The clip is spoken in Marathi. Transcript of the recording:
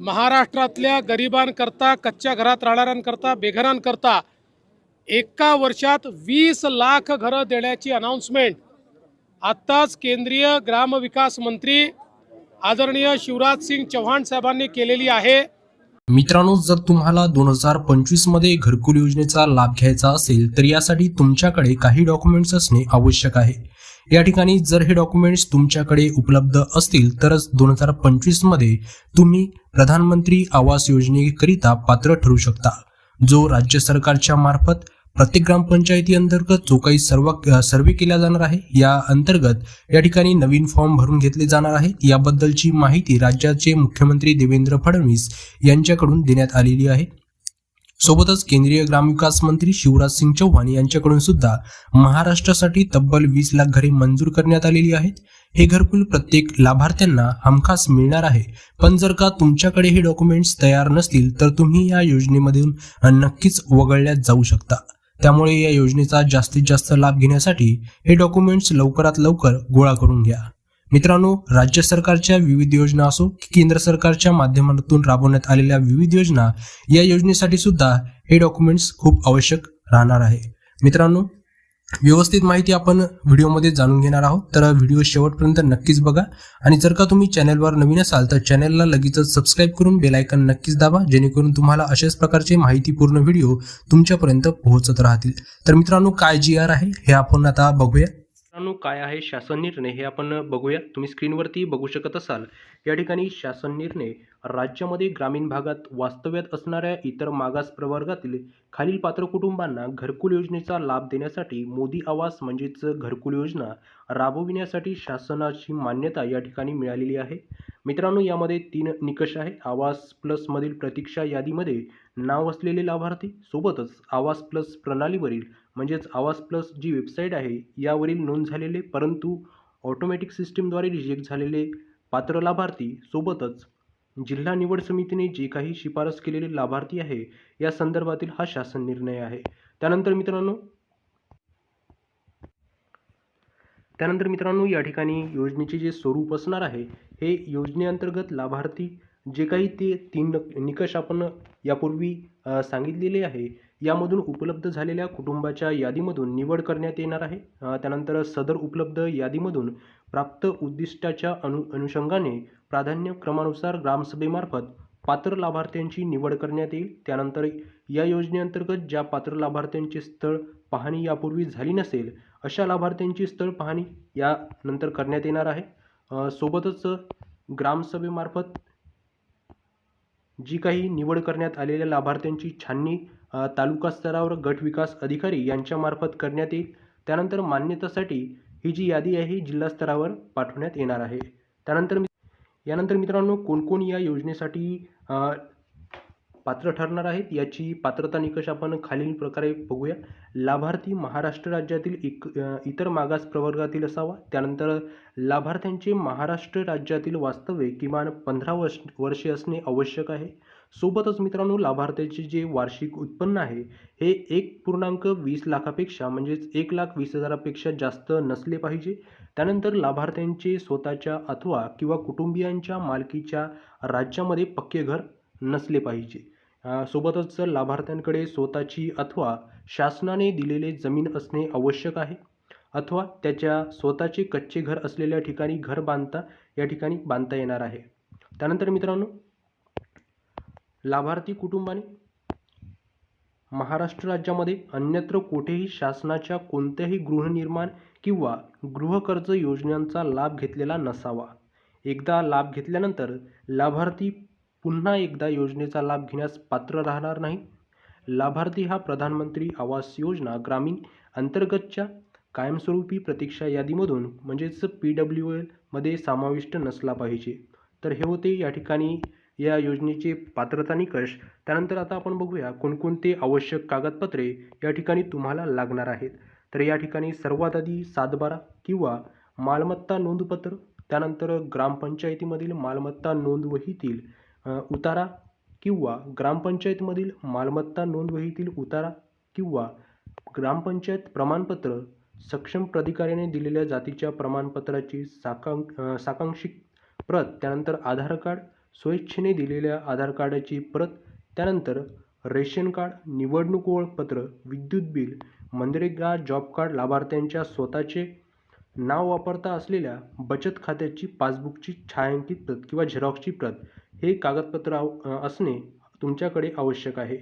महाराष्ट्रातल्या गरिबांकरता कच्च्या घरात राहणाऱ्यांकरता बेघरांकरता एका वर्षात वीस लाख घरं देण्याची अनाऊन्समेंट आत्ताच केंद्रीय ग्रामविकास मंत्री आदरणीय शिवराज सिंग चव्हाण साहेबांनी केलेली आहे. मित्रांनो जर तुम्हाला दोन हजार पंचवीसमध्ये घरकुल योजनेचा लाभ घ्यायचा असेल तर यासाठी तुमच्याकडे काही डॉक्युमेंट्स असणे आवश्यक आहे. या ठिकाणी जर हे डॉक्युमेंट्स तुमच्याकडे उपलब्ध असतील तरच दोन हजार पंचवीसमध्ये तुम्ही प्रधानमंत्री आवास योजनेकरिता पात्र ठरू शकता जो राज्य सरकारच्या मार्फत प्रत्येक ग्रामपंचायती अंतर्गत जो काही सर्व सर्वे केला जाणार आहे या अंतर्गत या ठिकाणी नवीन फॉर्म भरून घेतले जाणार आहेत. याबद्दलची माहिती राज्याचे मुख्यमंत्री देवेंद्र फडणवीस यांच्याकडून देण्यात आलेली आहे. सोबतच केंद्रीय ग्रामविकास मंत्री शिवराज सिंग चौहान यांच्याकडून सुद्धा महाराष्ट्रासाठी तब्बल वीस लाख घरे मंजूर करण्यात आलेली आहेत. हे घरकुल प्रत्येक लाभार्थ्यांना हमखास मिळणार आहे. पण जर का तुमच्याकडे हे डॉक्युमेंट्स तयार नसतील तर तुम्ही या योजनेमधून नक्कीच वगळल्या जाऊ शकता. त्यामुळे या योजनेचा जास्तीत जास्त लाभ घेण्यासाठी हे डॉक्युमेंट्स लवकरात लवकर गोळा करून घ्या. मित्रांनो राज्य सरकारच्या विविध योजना असो की केंद्र सरकारच्या माध्यमातून राबवण्यात आलेल्या विविध योजना या योजनेसाठी सुद्धा हे डॉक्युमेंट्स खूप आवश्यक राहणार आहे. मित्रांनो व्यवस्थित माहिती आपण व्हिडिओमध्ये जाणून घेणार आहोत. तर व्हिडिओ शेवटपर्यंत नक्कीच बघा. आणि जर का तुम्ही चॅनलवर नवीन असाल तर चॅनलला लगेचच सबस्क्राईब करून बेलायकन नक्कीच दाबा जेणेकरून तुम्हाला अशाच प्रकारचे माहितीपूर्ण व्हिडिओ तुमच्यापर्यंत पोहोचत राहतील. तर मित्रांनो काय जी आर आहे हे आपण आता बघूया. मित्रांनो काय आहे शासन निर्णय हे आपण बघूया. तुम्ही स्क्रीनवरती बघू शकत असाल. या ठिकाणी शासन निर्णय राज्यामध्ये ग्रामीण भागात वास्तव्यात असणाऱ्या इतर मागास प्रवर्गातील खालील पात्र कुटुंबांना घरकुल योजनेचा लाभ देण्यासाठी मोदी आवास म्हणजेच घरकुल योजना राबविण्यासाठी शासनाची मान्यता या ठिकाणी मिळालेली आहे. मित्रांनो यामध्ये तीन निकष आहे आवास प्लसमधील प्रतीक्षा यादीमध्ये नाव असलेले लाभार्थी सोबतच आवास प्लस प्रणालीवरील म्हणजेच आवास प्लस जी वेबसाईट आहे यावरील नोंद झालेले परंतु ऑटोमॅटिक सिस्टीमद्वारे रिजेक्ट झालेले पात्र लाभार्थी सोबतच जिल्हा निवड समितीने जे काही शिफारस केलेले लाभार्थी आहे या संदर्भातील हा शासन निर्णय आहे. त्यानंतर मित्रांनो त्यानंतर मित्रांनो या ठिकाणी योजनेचे जे स्वरूप असणार आहे हे योजनेअंतर्गत लाभार्थी जे काही ते तीन निकष आपण यापूर्वी सांगितलेले आहे यामधून उपलब्ध झालेल्या कुटुंबाच्या यादीमधून निवड करण्यात येणार आहे. त्यानंतर सदर उपलब्ध यादीमधून प्राप्त उद्दिष्टाच्या अनु अनुषंगाने प्राधान्य क्रमानुसार ग्रामसभेमार्फत पात्र लाभार्थ्यांची निवड करण्यात येईल. त्यानंतर या योजनेअंतर्गत ज्या पात्र लाभार्थ्यांचे स्थळ पाहणी यापूर्वी झाली नसेल अशा लाभार्थ्यांची स्थळ पाहणी यानंतर करण्यात येणार आहे. सोबतच ग्रामसभेमार्फत जी काही निवड करण्यात आलेल्या लाभार्थ्यांची छाननी तालुका स्तरावर गट विकास अधिकारी यांच्यामार्फत करण्यात येईल. त्यानंतर मान्यतासाठी ही जी यादी आहे ही जिल्हा स्तरावर पाठवण्यात येणार आहे. त्यानंतर यानंतर मित्रांनो कोण कोण या योजनेसाठी पात्र ठरणार आहेत याची पात्रता निकष आपण खालील प्रकारे बघूया. लाभार्थी महाराष्ट्र राज्यातील इक इतर मागास प्रवर्गातील असावा. त्यानंतर लाभार्थ्यांचे महाराष्ट्र राज्यातील वास्तव्य किमान पंधरा वर्ष वर्षे असणे आवश्यक आहे. सोबतच मित्रांनो लाभार्थ्याचे जे वार्षिक उत्पन्न आहे हे एक पूर्णांक वीस लाखापेक्षा म्हणजेच एक लाख वीस हजारापेक्षा जास्त नसले पाहिजे. त्यानंतर लाभार्थ्यांचे स्वतःच्या अथवा किंवा कुटुंबियांच्या मालकीच्या राज्यामध्ये पक्के घर नसले पाहिजे. सोबतच लाभार्थ्यांकडे स्वतःची अथवा शासनाने दिलेले जमीन असणे आवश्यक आहे अथवा त्याच्या स्वतःचे कच्चे घर असलेल्या ठिकाणी घर बांधता या ठिकाणी बांधता येणार आहे. त्यानंतर मित्रांनो लाभार्थी कुटुंबाने महाराष्ट्र राज्यामध्ये अन्यत्र कुठेही शासनाच्या कोणत्याही गृहनिर्माण किंवा गृहकर्ज योजनांचा लाभ घेतलेला नसावा. एकदा लाभ घेतल्यानंतर लाभार्थी पुन्हा एकदा योजनेचा लाभ घेण्यास पात्र राहणार नाही? लाभार्थी हा प्रधानमंत्री आवास योजना ग्रामीण अंतर्गतच्या कायमस्वरूपी प्रतीक्षा यादीमधून म्हणजेच पी डब्ल्यू एलमध्ये समाविष्ट नसला पाहिजे. तर हे होते या ठिकाणी या योजनेचे पात्रता निकष. त्यानंतर आता आपण बघूया कोणकोणते आवश्यक कागदपत्रे या ठिकाणी तुम्हाला लागणार आहेत. तर या ठिकाणी सर्वात आधी सातबारा किंवा मालमत्ता नोंदपत्र त्यानंतर ग्रामपंचायतीमधील मालमत्ता नोंदवहीतील वहीतील उतारा किंवा ग्रामपंचायतमधील मालमत्ता नोंदवहीतील उतारा किंवा ग्रामपंचायत प्रमाणपत्र सक्षम प्राधिकाऱ्याने दिलेल्या जातीच्या प्रमाणपत्राची साकां साकांक्षिक प्रत त्यानंतर आधार कार्ड स्वेच्छेने दिलेल्या आधार कार्डाची प्रत त्यानंतर रेशन कार्ड निवडणूक ओळखपत्र विद्युत बिल मनरेगा जॉब कार्ड लाभार्थ्यांच्या स्वतःचे नाव वापरता असलेल्या बचत खात्याची पासबुकची छायांकित प्रत किंवा झेरॉक्सची प्रत हे कागदपत्र असणे तुमच्याकडे आवश्यक आहे.